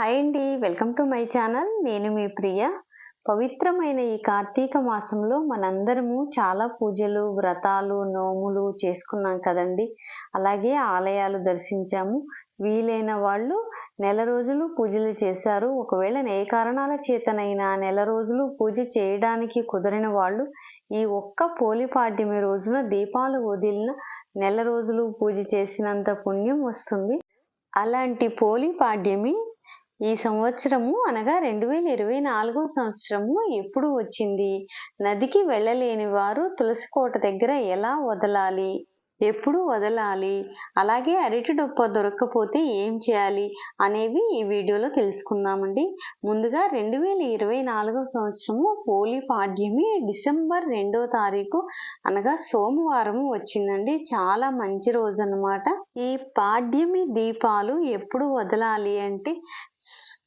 Hi అండి welcome to my channel నేను మీ ప్రియ. పవిత్రమైన ఈ కార్తీక మాసంలో మనందరము చాలా పూజలు వ్రతాలు నోములు చేసుకున్నాం కదండి. అలాగే ఆలయాలు దర్శించాము. వీలైన వాళ్ళు నెల రోజులు పూజలు చేశారు. ఒకవేళ ఏ కారణాల చేతనైనా నెల రోజులు పూజ చేయడానికి కుదిరిన వాళ్ళు ఈ ఒక్క పోలిపాడ్యమి రోజున దీపాలు వదిలిన నెల రోజులు పూజ చేసినంత పుణ్యం వస్తుంది. అలాంటి పోలిపాడ్యమి ఈ సంవత్సరము అనగా రెండు వేల ఇరవై నాలుగో సంవత్సరము ఎప్పుడు వచ్చింది? నదికి వెళ్ళలేని వారు తులసి కోట దగ్గర ఎలా వదలాలి? ఎప్పుడు వదలాలి. అలాగే అరటి డొప్ప దొరక్కపోతే ఏం చేయాలి అనేవి ఈ వీడియోలో తెలుసుకుందామండి. ముందుగా రెండు వేల ఇరవై నాలుగో సంవత్సరము పోలీ పాడ్యమి డిసెంబర్ రెండో తారీఖు అనగా సోమవారం వచ్చిందండి. చాలా మంచి రోజు అన్నమాట ఈ పాడ్యమి దీపాలు ఎప్పుడు వదలాలి అంటే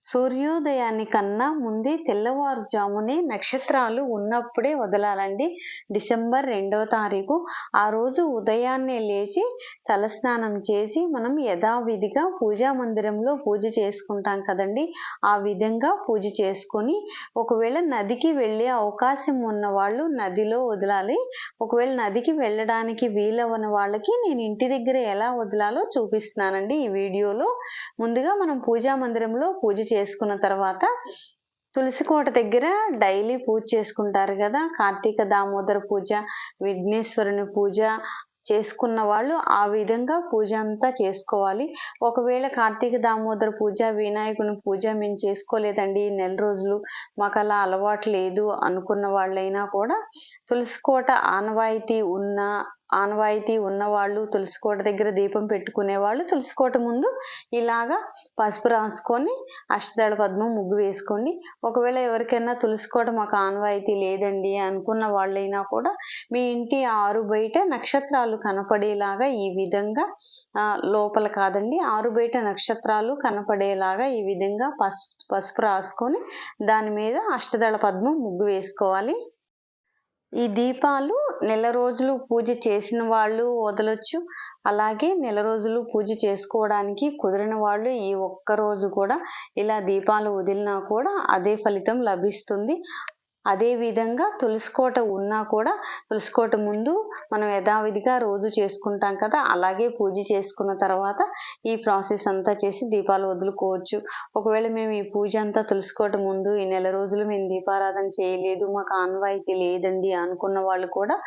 సూర్యోదయాన్ని కన్నా ముందే తెల్లవారుజామునే నక్షత్రాలు ఉన్నప్పుడే వదలాలండి. డిసెంబర్ రెండవ తారీఖు. ఆ రోజు ఉదయాన్నే లేచి తలస్నానం చేసి మనం యథావిధిగా పూజా మందిరంలో పూజ చేసుకుంటాం కదండి. ఆ విధంగా పూజ చేసుకొని ఒకవేళ నదికి వెళ్ళే అవకాశం ఉన్న వాళ్ళు నదిలో వదలాలి. ఒకవేళ నదికి వెళ్ళడానికి వీలవని వాళ్ళకి నేను ఇంటి దగ్గర ఎలా వదలాలో చూపిస్తున్నానండి ఈ వీడియోలో. ముందుగా మనం పూజా మందిరంలో పూజ చేసుకున్న తర్వాత తులసి కోట దగ్గర డైలీ పూజ చేసుకుంటారు కదా. కార్తీక దామోదర పూజ విఘ్నేశ్వరుని పూజ చేసుకున్న వాళ్ళు ఆ విధంగా పూజ అంతా చేసుకోవాలి. ఒకవేళ కార్తీక దామోదర పూజ వినాయకుని పూజ మేము చేసుకోలేదండి. నెల రోజులు మాకు అలా అలవాటు లేదు అనుకున్న వాళ్ళైనా కూడా తులసి కోట ఆనవాయితీ ఉన్న ఆనవాయితీ ఉన్నవాళ్ళు తులసి కోట దగ్గర దీపం పెట్టుకునే వాళ్ళు తులసి కోట ముందు ఇలాగా పసుపు రాసుకొని అష్టదళ పద్మం ముగ్గు వేసుకోండి. ఒకవేళ ఎవరికైనా తులసి కోట మాకు ఆనవాయితీ లేదండి అనుకున్న వాళ్ళైనా కూడా మీ ఇంటి ఆరు బయట నక్షత్రాలు కనపడేలాగా ఈ విధంగా లోపల కాదండి ఆరు బయట నక్షత్రాలు కనపడేలాగా ఈ విధంగా పసుపు పసుపు రాసుకొని దాని మీద అష్టదళ పద్మం ముగ్గు వేసుకోవాలి. ఈ దీపాలు నెల రోజులు పూజ చేసిన వాళ్ళు వదలొచ్చు. అలాగే నెల రోజులు పూజ చేసుకోవడానికి కుదిరిన వాళ్ళు ఈ ఒక్క రోజు కూడా ఇలా దీపాలు వదిలినా కూడా అదే ఫలితం లభిస్తుంది. అదే విధంగా తులసికోట ఉన్నా కూడా తులసికోట ముందు మనం యథావిధిగా రోజు చేసుకుంటాం కదా అలాగే పూజ చేసుకున్న తర్వాత ఈ ప్రాసెస్ అంతా చేసి దీపాలు వదులుకోవచ్చు. ఒకవేళ మేము ఈ పూజ అంతా తులసికోట ముందు ఈ నెల రోజులు మేము దీపారాధన చేయలేదు మాకు ఆన్వాయితీ లేదండి అనుకున్న వాళ్ళు కూడా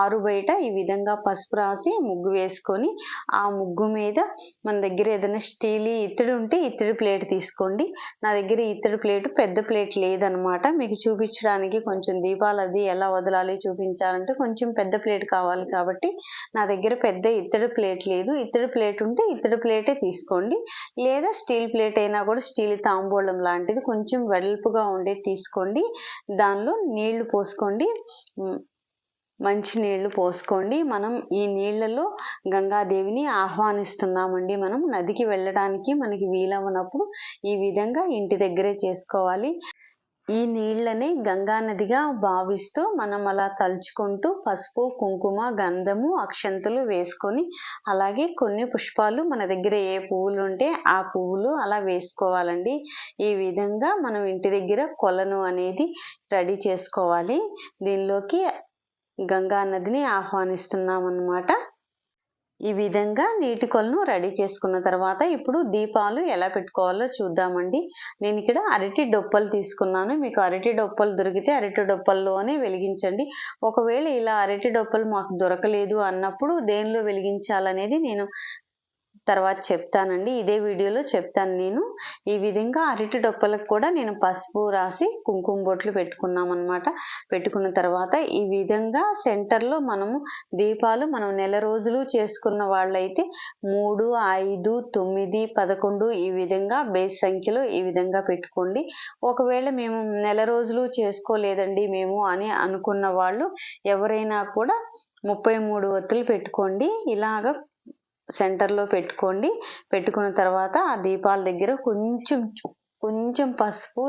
ఆరు బయట ఈ విధంగా పసుపు రాసి ముగ్గు వేసుకొని ఆ ముగ్గు మీద మన దగ్గర ఏదైనా స్టీల్ ఇత్తడి ఉంటే ఇత్తడి ప్లేట్ తీసుకోండి. నా దగ్గర ఇత్తడి ప్లేట్ పెద్ద ప్లేట్ లేదనమాట మీకు చూపించడానికి చూపించడానికి కొంచెం దీపాలు అది ఎలా వదలాలి చూపించాలంటే కొంచెం పెద్ద ప్లేట్ కావాలి కాబట్టి నా దగ్గర పెద్ద ఇత్తడి ప్లేట్ లేదు. ఇత్తడి ప్లేట్ ఉంటే ఇత్తడి ప్లేటే తీసుకోండి. లేదా స్టీల్ ప్లేట్ అయినా కూడా స్టీల్ తాంబూలం లాంటిది కొంచెం వెడల్పుగా ఉండేది తీసుకోండి. దానిలో నీళ్ళు పోసుకోండి. మంచి నీళ్ళు పోసుకోండి. మనం ఈ నీళ్ళలో గంగాదేవిని ఆహ్వానిస్తున్నామండి మనం. నదికి వెళ్ళడానికి మనకి వీలవనప్పుడు ఈ విధంగా ఇంటి దగ్గరే చేసుకోవాలి. ఈ నీళ్ళని గంగా నదిగా భావిస్తూ మనం అలా తలుచుకుంటూ పసుపు కుంకుమ గంధము అక్షంతలు వేసుకొని అలాగే కొన్ని పుష్పాలు మన దగ్గర ఏ పువ్వులు ఉంటే ఆ పువ్వులు అలా వేసుకోవాలండి. ఈ విధంగా మనం ఇంటి దగ్గర కొలను అనేది రెడీ చేసుకోవాలి. దీనిలోకి గంగా నదిని ఆహ్వానిస్తున్నాం అన్నమాట ఈ విధంగా నీటి కొలను రెడీ చేసుకున్న తర్వాత ఇప్పుడు దీపాలు ఎలా పెట్టుకోవాలో చూద్దామండి. నేను ఇక్కడ అరటి డొప్పలు తీసుకున్నాను. మీకు అరటి డొప్పలు దొరికితే అరటి డొప్పల్లోనే వెలిగించండి. ఒకవేళ ఇలా అరటి డొప్పలు మాకు దొరకలేదు అన్నప్పుడు దేనిలో వెలిగించాలనేది నేను తర్వాత చెప్తానండి. ఇదే వీడియోలో చెప్తాను నేను. ఈ విధంగా అరటి డొప్పలకు కూడా నేను పసుపు రాసి కుంకుమ బొట్లు పెట్టుకున్నాం అనమాట పెట్టుకున్న తర్వాత ఈ విధంగా సెంటర్లో మనము దీపాలు మనం నెల రోజులు చేసుకున్న వాళ్ళైతే మూడు ఐదు తొమ్మిది పదకొండు ఈ విధంగా బేస్ సంఖ్యలో ఈ విధంగా పెట్టుకోండి. ఒకవేళ మేము నెల రోజులు చేసుకోలేదండి మేము అని అనుకున్న వాళ్ళు ఎవరైనా కూడా ముప్పై మూడు ఒత్తులు పెట్టుకోండి. ఇలాగ సెంటర్లో పెట్టుకోండి. పెట్టుకున్న తర్వాత ఆ దీపాల దగ్గర కొంచెం కొంచెం పసుపు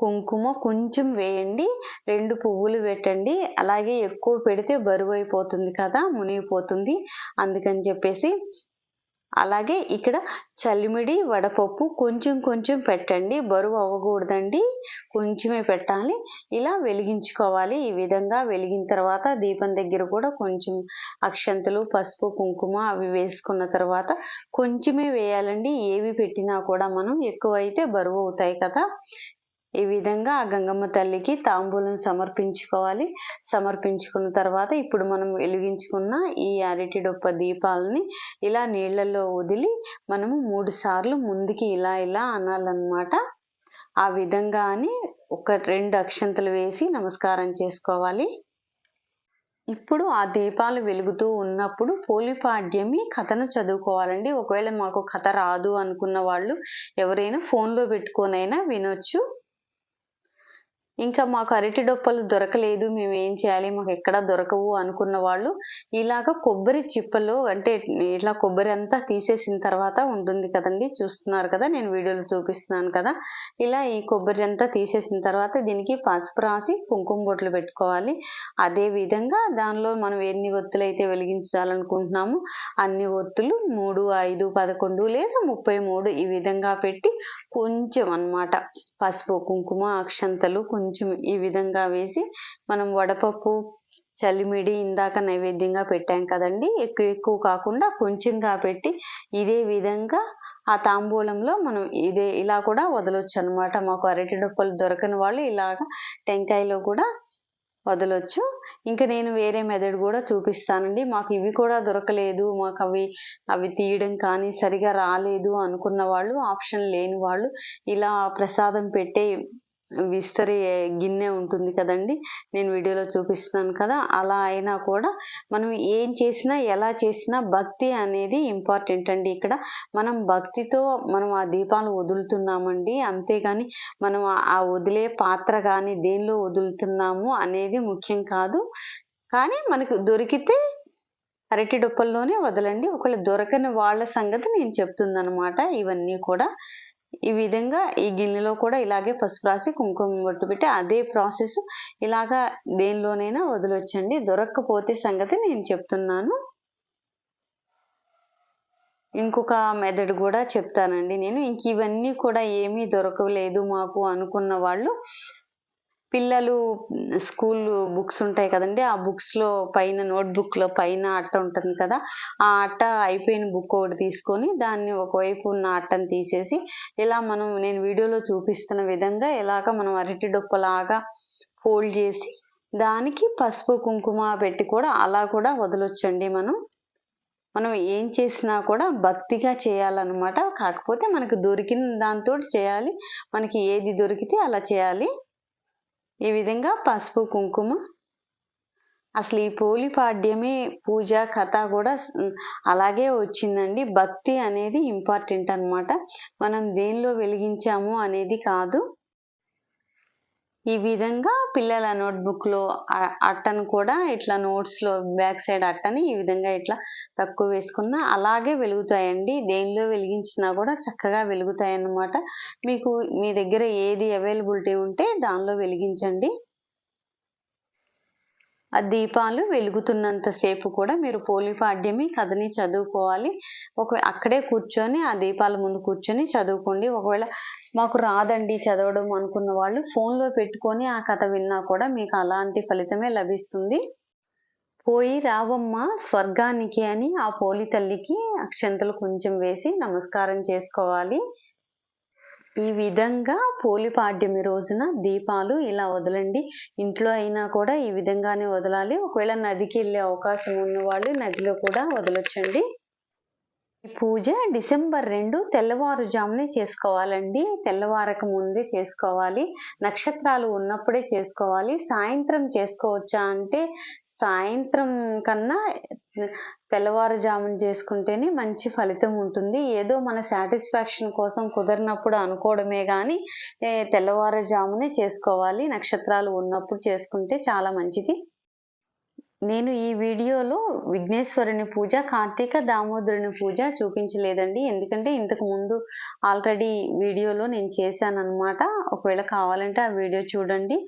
కుంకుమ కొంచెం వేయండి. రెండు పువ్వులు పెట్టండి. అలాగే ఎక్కువ పెడితే బరువు అయిపోతుంది కదా మునిగిపోతుంది. అందుకని చెప్పేసి అలాగే ఇక్కడ చలిమిడి వడపప్పు కొంచెం కొంచెం పెట్టండి. బరువు అవ్వకూడదండి. కొంచెమే పెట్టాలి. ఇలా వెలిగించుకోవాలి. ఈ విధంగా వెలిగిన తర్వాత దీపం దగ్గర కూడా కొంచెం అక్షంతలు పసుపు కుంకుమ అవి వేసుకున్న తర్వాత కొంచెమే వేయాలండి. ఏవి పెట్టినా కూడా మనం ఎక్కువ అయితే బరువు అవుతాయి కదా. ఈ విధంగా ఆ గంగమ్మ తల్లికి తాంబూలం సమర్పించుకోవాలి. సమర్పించుకున్న తర్వాత ఇప్పుడు మనం వెలిగించుకున్న ఈ అరటి డొప్ప దీపాలని ఇలా నీళ్ళల్లో వదిలి మనము మూడు సార్లు ముందుకి ఇలా ఇలా అనాలన్నమాట. ఆ విధంగా అని ఒక రెండు అక్షంతలు వేసి నమస్కారం చేసుకోవాలి. ఇప్పుడు ఆ దీపాలు వెలుగుతూ ఉన్నప్పుడు పోలిపాడ్యమి కథను చదువుకోవాలండి. ఒకవేళ మాకు కథ రాదు అనుకున్న వాళ్ళు ఎవరైనా ఫోన్లో పెట్టుకొనైనా వినొచ్చు. ఇంకా మాకు అరటి డొప్పలు దొరకలేదు మేము ఏం చేయాలి మాకు ఎక్కడ దొరకవు అనుకున్న వాళ్ళు ఇలాగ కొబ్బరి చిప్పలు అంటే ఇట్లా కొబ్బరి అంతా తీసేసిన తర్వాత ఉంటుంది కదండి చూస్తున్నారు కదా నేను వీడియోలో చూపిస్తున్నాను కదా. ఇలా ఈ కొబ్బరి అంతా తీసేసిన తర్వాత దీనికి పసుపు రాసి కుంకుమ బొట్లు పెట్టుకోవాలి. అదే విధంగా దానిలో మనం ఎన్ని ఒత్తులు అయితే వెలిగించాలనుకుంటున్నామో అన్ని ఒత్తులు మూడు ఐదు పదకొండు లేదా ముప్పై మూడు ఈ విధంగా పెట్టి కొంచెం అన్నమాట పసుపు కుంకుమ అక్షంతలు కొంచెం కొంచెం ఈ విధంగా వేసి మనం వడపప్పు చలిమిడి ఇందాక నైవేద్యంగా పెట్టాం కదండి. ఎక్కువ ఎక్కువ కాకుండా కొంచెంగా పెట్టి ఇదే విధంగా ఆ తాంబూలంలో మనం ఇదే ఇలా కూడా వదలొచ్చు అనమాట మాకు అరటి డొప్పలు దొరకని వాళ్ళు ఇలాగ టెంకాయలో కూడా వదలొచ్చు. ఇంకా నేను వేరే మెథడ్ కూడా చూపిస్తానండి. మాకు ఇవి కూడా దొరకలేదు. మాకు అవి అవి తీయడం కానీ సరిగా రాలేదు అనుకున్న వాళ్ళు ఆప్షన్ లేని వాళ్ళు ఇలా ప్రసాదం పెట్టే విస్తరి గిన్నె ఉంటుంది కదండి నేను వీడియోలో చూపిస్తున్నాను కదా అలా అయినా కూడా మనం ఏం చేసినా ఎలా చేసినా భక్తి అనేది ఇంపార్టెంట్ అండి. ఇక్కడ మనం భక్తితో మనం ఆ దీపాలు వదులుతున్నామండి. అంతేగాని మనం ఆ వదిలే పాత్ర కానీ దేనిలో వదులుతున్నాము అనేది ముఖ్యం కాదు. కానీ మనకు దొరికితే అరటి డొప్పల్లోనే వదలండి. ఒకవేళ దొరకని వాళ్ళ సంగతి నేను చెప్తుందనమాట ఇవన్నీ కూడా ఈ విధంగా ఈ గిన్నెలో కూడా ఇలాగే పసుపు రాసి కుంకుమ బొట్టు పెట్టి అదే ప్రాసెస్ ఇలాగా దేనిలోనైనా వదిలొచ్చండి. దొరక్కపోతే సంగతి నేను చెప్తున్నాను. ఇంకొక మెథడ్ కూడా చెప్తానండి నేను. ఇంక ఇవన్నీ కూడా ఏమీ దొరకలేదు మాకు అనుకున్న వాళ్ళు పిల్లలు స్కూల్ బుక్స్ ఉంటాయి కదండి ఆ బుక్స్లో పైన నోట్బుక్లో పైన అట్ట ఉంటుంది కదా ఆ అట్ట అయిపోయిన బుక్ ఒకటి తీసుకొని దాన్ని ఒకవైపు ఉన్న అట్టను తీసేసి ఇలా మనం నేను వీడియోలో చూపిస్తున్న విధంగా ఇలాగ మనం అరటి డొప్పలాగా ఫోల్డ్ చేసి దానికి పసుపు కుంకుమ పెట్టి కూడా అలా కూడా వదలొచ్చండి మనం. మనం ఏం చేసినా కూడా భక్తిగా చేయాలన్నమాట. కాకపోతే మనకు దొరికిన దాంతో చేయాలి మనకి ఏది దొరికితే అలా చేయాలి. ఈ విధంగా పసుపు కుంకుమ. అసలు ఈ పోలిపాడ్యమే పూజ కథ కూడా అలాగే వచ్చిందండి. భక్తి అనేది ఇంపార్టెంట్ అనమాట మనం దేనిలో వెలిగించాము అనేది కాదు. ఈ విధంగా పిల్లల నోట్బుక్లో అట్టను కూడా ఇట్లా నోట్స్లో బ్యాక్ సైడ్ అట్టని ఈ విధంగా ఇట్లా తక్కువ వేసుకున్నా అలాగే వెలుగుతాయండి. దేనిలో వెలిగించినా కూడా చక్కగా వెలుగుతాయి అన్నమాట మీకు మీ దగ్గర ఏది అవైలబిలిటీ ఉంటే దానిలో వెలిగించండి. ఆ దీపాలు వెలుగుతున్నంతసేపు కూడా మీరు పోలిపాడ్యమి కథని చదువుకోవాలి. ఒక అక్కడే కూర్చొని ఆ దీపాల ముందు కూర్చొని చదువుకోండి. ఒకవేళ మాకు రాదండి చదవడం అనుకున్న వాళ్ళు ఫోన్లో పెట్టుకొని ఆ కథ విన్నా కూడా మీకు అలాంటి ఫలితమే లభిస్తుంది. పోయి రావమ్మ స్వర్గానికి అని ఆ పోలి తల్లికి అక్షంతలు కొంచెం వేసి నమస్కారం చేసుకోవాలి. ఈ విధంగా పోలిపాడ్యమి రోజున దీపాలు ఇలా వదలండి. ఇంట్లో అయినా కూడా ఈ విధంగానే వదలాలి. ఒకవేళ నదికి వెళ్ళే అవకాశం ఉన్న వాళ్ళు నదిలో కూడా వదలొచ్చండి. పూజ డిసెంబర్ రెండు తెల్లవారుజామునే చేసుకోవాలండి. తెల్లవారక ముందే చేసుకోవాలి. నక్షత్రాలు ఉన్నప్పుడే చేసుకోవాలి. సాయంత్రం చేసుకోవచ్చా అంటే సాయంత్రం కన్నా తెల్లవారుజామున చేసుకుంటేనే మంచి ఫలితం ఉంటుంది. ఏదో మన సాటిస్ఫాక్షన్ కోసం కుదరినప్పుడు అనుకోవడమే కానీ తెల్లవారుజామునే చేసుకోవాలి. నక్షత్రాలు ఉన్నప్పుడు చేసుకుంటే చాలా మంచిది. నేను ఈ వీడియోలో విఘ్నేశ్వరుని పూజ కార్తీక దామోదరుని పూజ చూపించలేదండి. ఎందుకంటే ఇంతకు ముందు ఆల్రెడీ వీడియోలో నేను చేశాను అనమాట ఒకవేళ కావాలంటే ఆ వీడియో చూడండి.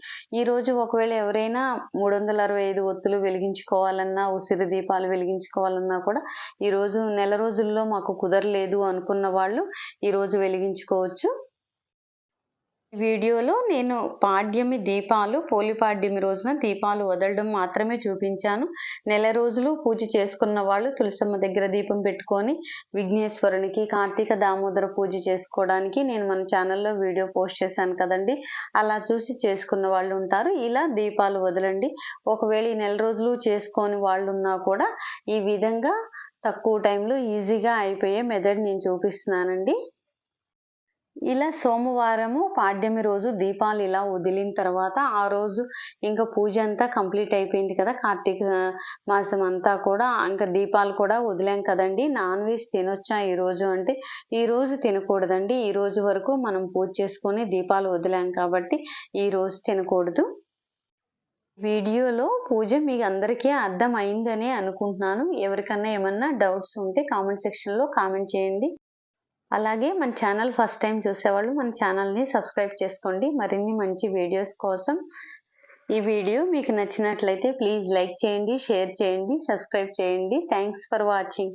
ఈరోజు ఒకవేళ ఎవరైనా మూడు వందల అరవై ఐదు ఒత్తులు వెలిగించుకోవాలన్నా ఉసిరి దీపాలు వెలిగించుకోవాలన్నా కూడా ఈరోజు నెల రోజుల్లో మాకు కుదరలేదు అనుకున్న వాళ్ళు ఈరోజు వెలిగించుకోవచ్చు. వీడియోలో నేను పాడ్యమి దీపాలు పోలిపాడ్యమి రోజున దీపాలు వదలడం మాత్రమే చూపించాను. నెల రోజులు పూజ చేసుకున్న వాళ్ళు తులసమ్మ దగ్గర దీపం పెట్టుకొని విఘ్నేశ్వరునికి కార్తీక దామోదర పూజ చేసుకోవడానికి నేను మన ఛానల్లో వీడియో పోస్ట్ చేశాను కదండి. అలా చూసి చేసుకున్న వాళ్ళు ఉంటారు. ఇలా దీపాలు వదలండి. ఒకవేళ ఈ నెల రోజులు చేసుకొని వాళ్ళు ఉన్నా కూడా ఈ విధంగా తక్కువ టైంలో ఈజీగా అయిపోయే మెథడ్ నేను చూపిస్తున్నానండి. ఇలా సోమవారము పాడ్యమి రోజు దీపాలు ఇలా వదిలిన తర్వాత ఆ రోజు ఇంకా పూజ అంతా కంప్లీట్ అయిపోయింది కదా. కార్తీక మాసం అంతా కూడా ఇంకా దీపాలు కూడా వదిలాం కదండి. నాన్ వెజ్ తినొచ్చా ఈ రోజు అంటే? ఈరోజు తినకూడదండి. ఈ రోజు వరకు మనం పూజ చేసుకొని దీపాలు వదిలాం కాబట్టి ఈ రోజు తినకూడదు. వీడియోలో పూజ మీకు అందరికీ అర్థం అయిందనే అనుకుంటున్నాను. ఎవరికన్నా ఏమన్నా డౌట్స్ ఉంటే కామెంట్ సెక్షన్లో కామెంట్ చేయండి. అలాగే మన ఛానల్ ఫస్ట్ టైం చూసేవాళ్ళు మన ఛానల్ని సబ్స్క్రైబ్ చేసుకోండి. మరిన్ని మంచి వీడియోస్ కోసం ఈ వీడియో మీకు నచ్చినట్లయితే ప్లీజ్ లైక్ చేయండి షేర్ చేయండి సబ్స్క్రైబ్ చేయండి. Thanks for watching